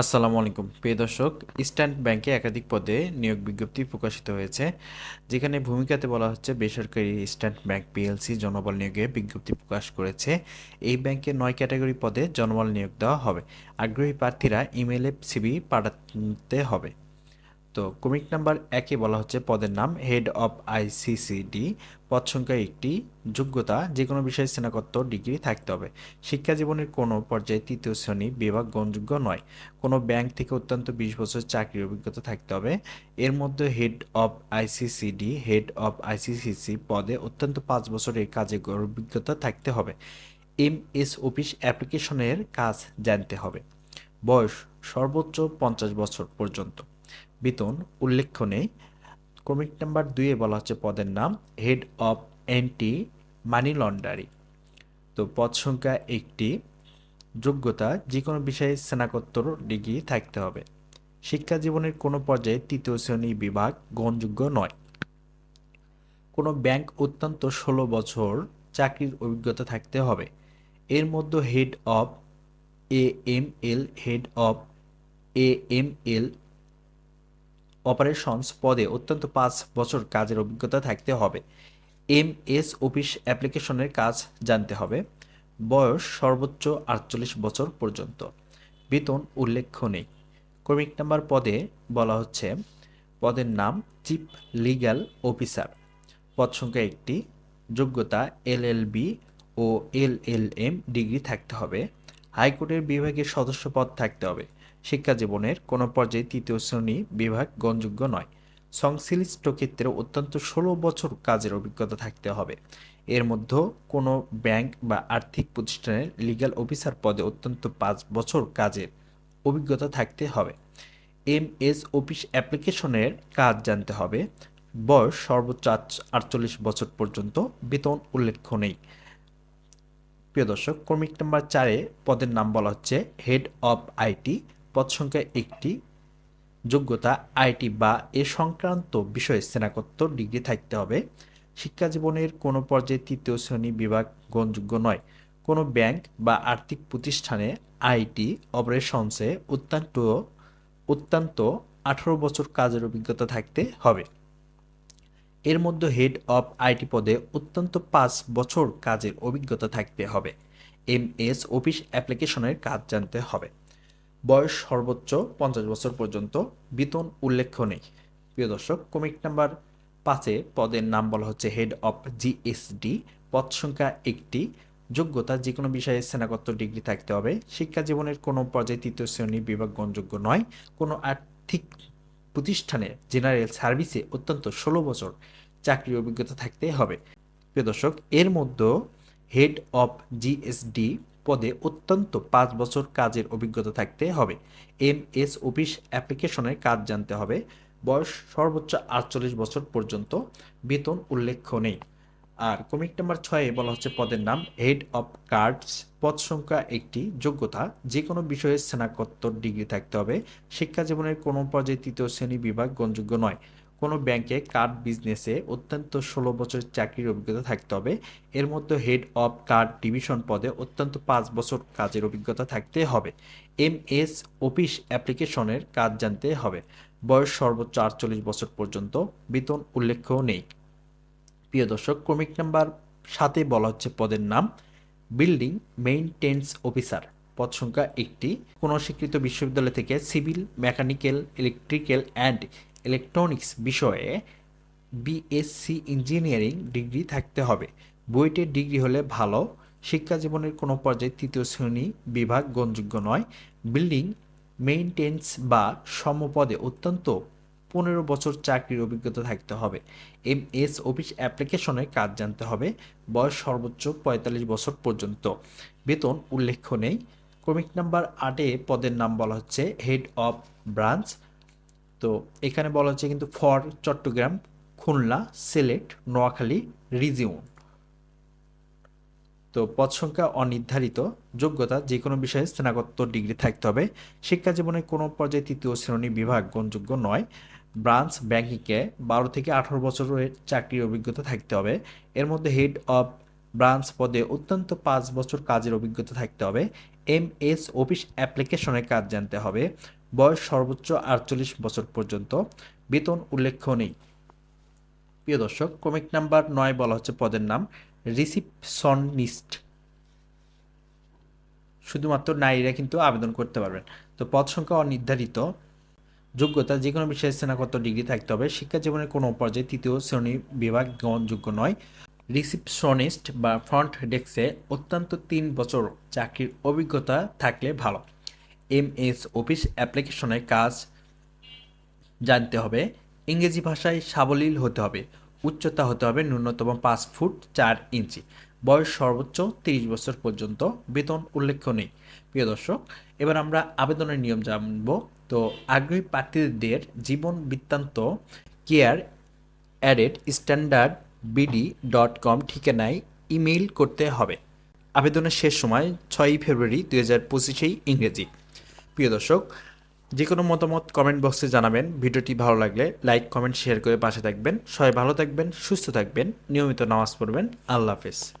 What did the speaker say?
আসসালামু আলাইকুম। প্রিয় দর্শক, ইস্টার্ন ব্যাংকে একাধিক পদে নিয়োগ বিজ্ঞপ্তি প্রকাশিত হয়েছে, যেখানে ভূমিকাতে বলা হচ্ছে বেসরকারি ইস্টার্ন ব্যাংক পিএলসি জনবল নিয়োগে বিজ্ঞপ্তি প্রকাশ করেছে। এই ব্যাংকে নয় ক্যাটাগরি পদে জনবল নিয়োগ দেওয়া হবে। আগ্রহী প্রার্থীরা ইমেলে সিবি পাঠাতে হবে। তো কমিক নাম্বার একে বলা হচ্ছে পদের নাম হেড অফ আইসিসিডি পদ সংখ্যা একটি, যোগ্যতা যে কোনো বিষয়ে স্নাতকোত্তর ডিগ্রি থাকতে হবে। শিক্ষা জীবনের কোনো পর্যায়ে তৃতীয় শ্রেণি বিভাগ গ্রহণযোগ্য নয়। কোনো ব্যাংক থেকে অত্যন্ত বিশ বছর চাকরির অভিজ্ঞতা থাকতে হবে। এর মধ্যে head of ICCD head of ICCC পদে অত্যন্ত পাঁচ বছরের কাজে অভিজ্ঞতা থাকতে হবে। এম এস অফিস অ্যাপ্লিকেশনের কাজ জানতে হবে। বয়স সর্বোচ্চ পঞ্চাশ বছর পর্যন্ত। বেতন উল্লেখ্য নেই। ক্রমিক নাম্বার দুইয়ে বলা হচ্ছে পদের নাম head of anti money laundering তো পদ সংখ্যা একটি, যোগ্যতা যে কোনো বিষয়ে স্নাতকোত্তর ডিগ্রি থাকতে হবে। শিক্ষা জীবনের কোনো পর্যায়ে তৃতীয় শ্রেণি বিভাগ গ্রহণযোগ্য নয়। কোনো ব্যাংক অত্যন্ত ষোলো বছর চাকরির অভিজ্ঞতা থাকতে হবে। এর মধ্যে head of A M L head of A M L operations পদে অত্যন্ত পাঁচ বছর কাজের অভিজ্ঞতা থাকতে হবে। এম এস অফিস অ্যাপ্লিকেশনের কাজ জানতে হবে। বয়স সর্বোচ্চ আটচল্লিশ বছর পর্যন্ত। বেতন উল্লেখ্য নেই। ক্রমিক নাম্বার পদে বলা হচ্ছে, পদের নাম চিফ লিগ্যাল অফিসার। পদ সংখ্যা একটি। যোগ্যতা এলএলবি ও এলএলএম ডিগ্রি থাকতে হবে। হাইকোর্টের বিভাগের সদস্য পদ থাকতে হবে। শিক্ষা জীবনের কোনো পর্যায়ে তৃতীয় শ্রেণি বিভাগ গ্রহণযোগ্য নয়। সংশ্লিষ্ট ক্ষেত্রে অত্যন্ত ষোলো বছর কাজের অভিজ্ঞতা থাকতে হবে। এর মধ্যে কোনো ব্যাংক বা আর্থিক প্রতিষ্ঠানের লিগ্যাল অফিসার পদে অত্যন্ত পাঁচ বছর কাজের অভিজ্ঞতা থাকতে হবে। এম এস অফিস অ্যাপ্লিকেশনের কাজ জানতে হবে। বয়স সর্বোচ্চ আটচল্লিশ বছর পর্যন্ত, বেতন উল্লেখ্য নেই। প্রিয় দর্শক, কর্মিক নাম্বার চারে পদের নাম বলা হচ্ছে হেড অফ আইটি পদ সংখ্যা একটি যোগ্যতা আইটি বা এ সংক্রান্ত বিষয়ে স্নাতকোত্তর ডিগ্রি থাকতে হবে। শিক্ষা জীবনের কোনো পর্যায়ে তৃতীয় শ্রেণি বিভাগ গ্রহণযোগ্য নয়। কোনো ব্যাংক বা আর্থিক প্রতিষ্ঠানে আইটি অপারেশনসে অত্যন্ত অত্যন্ত আঠারো বছর কাজের অভিজ্ঞতা থাকতে হবে। এর মধ্যে হেড অফ আইটি পদে অত্যন্ত পাঁচ বছর কাজের অভিজ্ঞতা থাকতে হবে। এম এস অফিস অ্যাপ্লিকেশনের কাজ জানতে হবে। বয়স সর্বোচ্চ পঞ্চাশ বছর পর্যন্ত, বেতন উল্লেখ্য নেই। প্রিয় দর্শক কমিক নাম্বার পাঁচে পদের নাম বলা হচ্ছে হেড অফ জিএসডি পদ সংখ্যা একটি। যোগ্যতা যে কোনো বিষয়ে স্নাতকোত্তর ডিগ্রি থাকতে হবে। শিক্ষা জীবনের কোনো পর্যায়ে তৃতীয় শ্রেণি বিভাগ গ্রহণযোগ্য নয়। কোনো আর্থিক প্রতিষ্ঠানে জেনারেল সার্ভিসে অত্যন্ত ষোলো বছর চাকরির অভিজ্ঞতা থাকতে হবে। প্রিয় দর্শক, এর মধ্যে হেড অফ জিএসডি পদে অত্যন্ত পাঁচ বছর কাজের অভিজ্ঞতা থাকতে হবে। এম এস অফিস অ্যাপ্লিকেশনের কাজ জানতে হবে। বয়স সর্বোচ্চ আটচল্লিশ বছর পর্যন্ত বেতন উল্লেখ্য নেই। আর কমিক নাম্বার ছয়ে বলা হচ্ছে পদের নাম হেড অফ কার্ডস পদ সংখ্যা একটি, যোগ্যতা যে কোনো বিষয়ে স্নাতকোত্তর ডিগ্রি থাকতে হবে। শিক্ষা জীবনের কোনো পর্যায়ে তৃতীয় শ্রেণি বিভাগ গ্রহণযোগ্য নয়। কোনো ব্যাংকে কার্ড বিজনেসে অত্যন্ত ষোলো বছর চাকরির অভিজ্ঞতা থাকতে হবে। এর মধ্যে হেড অফ কার্ড ডিভিশন পদে অত্যন্ত পাঁচ বছর কাজের অভিজ্ঞতা থাকতে হবে। এম এস অফিস অ্যাপ্লিকেশনের কাজ জানতে হবে। বয়স সর্বোচ্চ আটচল্লিশ বছর পর্যন্ত, বেতন উল্লেখ্য নেই। প্রিয় দর্শক, ক্রমিক নাম্বার সাথে বলা হচ্ছে পদের নাম। Building maintenance officer. পদ সংখ্যা একটি। কোনো স্বীকৃত বিশ্ববিদ্যালয় থেকে civil, mechanical, electrical and electronics বিষয়ে বিএসসি ইঞ্জিনিয়ারিং ডিগ্রি থাকতে হবে। বুয়েটের ডিগ্রি হলে ভালো। শিক্ষা জীবনের কোনো পর্যায়ে তৃতীয় শ্রেণি বিভাগ গ্রহণযোগ্য নয়। বিল্ডিং মেইনটেন্স বা সমপদে অত্যন্ত পনেরো বছর চাকরির অভিজ্ঞতা থাকতে হবে। এম এস অফিস অ্যাপ্লিকেশনের কাজ জানতে হবে। বয়স সর্বোচ্চ পঁয়তাল্লিশ বছর পর্যন্ত। বেতন উল্লেখ্য নেই। ক্রমিক নাম্বার আটে পদের নাম বলা হচ্ছে হেড অফ ব্রাঞ্চ। তো এখানে বলা হচ্ছে কিন্তু ফর চট্টগ্রাম, খুলনা, সিলেট, নোয়াখালী, রিজিউন। তো পদ সংখ্যা অনির্ধারিত। যোগ্যতা যে কোনো বিষয়ে স্নাতকোত্তর ডিগ্রি থাকতে হবে। শিক্ষা জীবনে কোনো পর্যায়ে তৃতীয় শ্রেণি বিভাগ গ্রহণযোগ্য নয়। ব্রাঞ্চ ব্যাংকিংয়ে বারো থেকে আঠারো বছরের চাকরির অভিজ্ঞতা থাকতে হবে। এর মধ্যে হেড অফ ব্রাঞ্চ পদে অত্যন্ত পাঁচ বছর কাজের অভিজ্ঞতা থাকতে হবে। এম এস অফিস অ্যাপ্লিকেশনের কাজ জানতে হবে। বয়স সর্বোচ্চ আটচল্লিশ বছর পর্যন্ত। বেতন উল্লেখ্য নেই। প্রিয় দর্শক, ক্রমিক নাম্বার নয় বলা হচ্ছে পদের নাম। রিসিপশনিস্ট। শুধুমাত্র নারীরা কিন্তু আবেদন করতে পারবেন। তো পদ সংখ্যা অনির্ধারিত। যোগ্যতা যে কোনো বিষয়ে স্নাতকোত্তর ডিগ্রি থাকতে হবে। শিক্ষা জীবনের কোনো পর্যায়ে তৃতীয় শ্রেণি বিভাগ গ্রহণযোগ্য নয়। রিসিপশনিস্ট বা ফ্রন্ট ডেস্কে অত্যন্ত তিন বছর চাকরির অভিজ্ঞতা থাকলে ভালো। এম এস অফিস অ্যাপ্লিকেশনের কাজ জানতে হবে। ইংরেজি ভাষায় সাবলীল হতে হবে। উচ্চতা হতে হবে ন্যূনতম পাঁচ ফুট চার ইঞ্চি। বয়স সর্বোচ্চ তিরিশ বছর পর্যন্ত। বেতন উল্লেখ্য নেই। প্রিয় দর্শক, এবার আমরা আবেদনের নিয়ম জানব। তো আগ্রহী প্রার্থীদের জীবন বৃত্তান্ত care added standard BD dot com ঠিকানায় ইমেইল করতে হবে। আবেদনের শেষ সময় ছয়ই ফেব্রুয়ারি দু হাজার পঁচিশেই ইংরেজি। প্রিয় দর্শক যে কোনো মতামত কমেন্ট বক্সে জানাবেন। ভিডিওটি ভালো লাগলে লাইক কমেন্ট শেয়ার করে পাশে থাকবেন। সবাই ভালো থাকবেন, সুস্থ থাকবেন। নিয়মিত নামাজ পড়বেন। আল্লাহ হাফেজ।